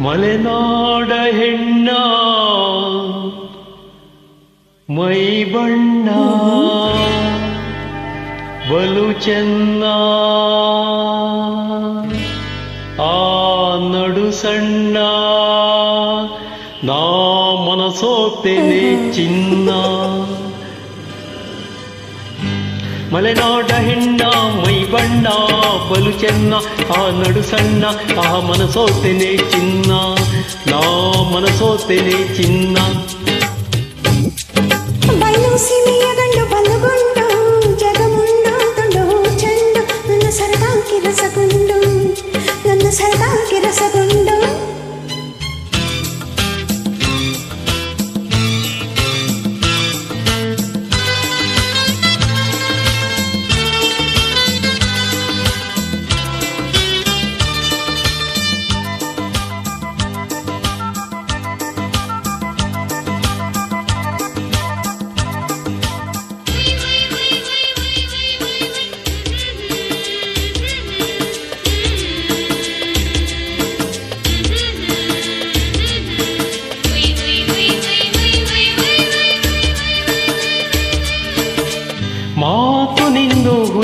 ಮಲೆನಾಡ ಹೆಣ್ಣ ಮೈ ಬಣ್ಣ ಬಲು ಚೆನ್ನ ಆ ನಡು ಸಣ್ಣ ನಾ ಮನಸೋತೇನೆ ಚಿನ್ನ ಮಲೆನಾಡ ಹೆಣ್ಣ ಮೈ ಬಣ್ಣ ಬಲು ಚೆನ್ನ ಆ ನಡು ಸಣ್ಣ ಆ ಮನಸೋತೆನೆ ಚಿನ್ನ ನಾ ಮನಸೋತೆನೆ ಚಿನ್ನ ಬಯಲು ಸೀಮೆಯ ಗಂಡು ಬಲುಗೊಂಡು ಜಗಮುಂಡು ತುಂಡು ಚೆಂಡು ನನ್ನ ಸರದಾಗಿ ರಸಗೊಂಡು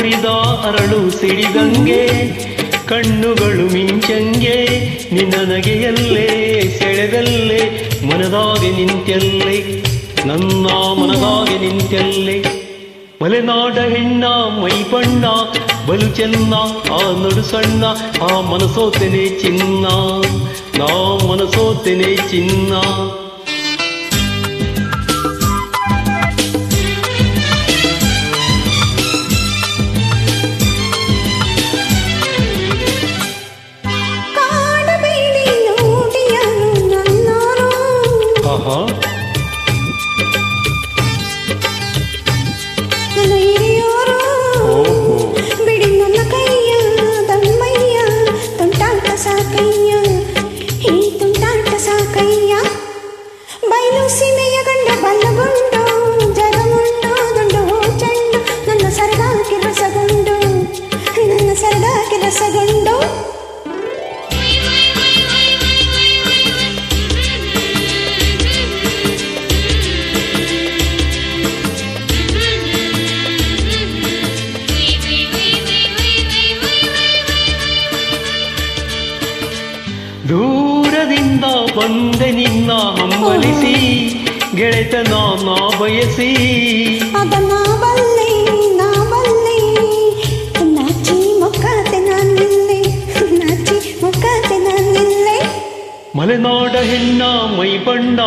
ನಿಂದು ಅರಳು ಸಿಡಿದಂಗೆ ಕಣ್ಣುಗಳು ಮಿಂಚಂಗೆ ನಿನ್ನ ನಗೆಯಲ್ಲೇ ಸೆಳೆದಲ್ಲೇ, ಮನದಾಗೆ ನಿಂತಲ್ಲೇ, ನನ್ನ ಮನದಾಗೆ ನಿಂತಲ್ಲೇ. ಮಲೆನಾಡ ಹೆಣ್ಣ, ಮೈ ಬಣ್ಣ, ಬಲು ಚೆನ್ನ, ಆ ನಡು ಸಣ್ಣ, ಆ ಮನಸೋತೆನೆ ಚಿನ್ನ, ನಾ ಮನಸೋತೆನೆ ಚಿನ್ನ. You. ದೂರದಿಂದ ಬಂದೆ ನಿನ್ನ ಹಂಬಲಿಸಿ ಗೆಳೆತನ ನಾ ಬಯಸಿ ಅದನ್ನ ಬಲ್ಲೆ ನಾ ಬಲ್ಲೆ ನಾಚಿ ಮೊಕ್ಕತೆ ನಾನಿಲ್ಲೆ ನಾಚಿ ಮೊಕ್ಕತೆ ನಾನಿಲ್ಲೆ ಮಲೆನಾಡ ಹೆಣ್ಣ ಮೈ ಬಣ್ಣ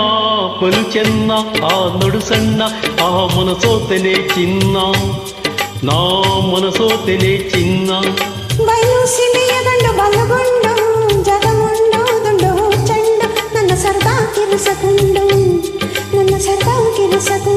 ಬಲು ಚೆನ್ನ ಆ ನಡು ಸಣ್ಣ ಆ ಮನಸೋತೆನೆ ಚಿನ್ನ ನಾ ಮನಸೋತೆನೆ ಚಿನ್ನ ಬಯಲು ಸೀಮೆಯ ಗಂಡು ಬಲಗೊಂಡು ಸರ್ದಾಗಿ ರಸಗೊಂಡು ನನ್ನ ಸರ್ದಾಗಿ ರಸಗೊಂಡು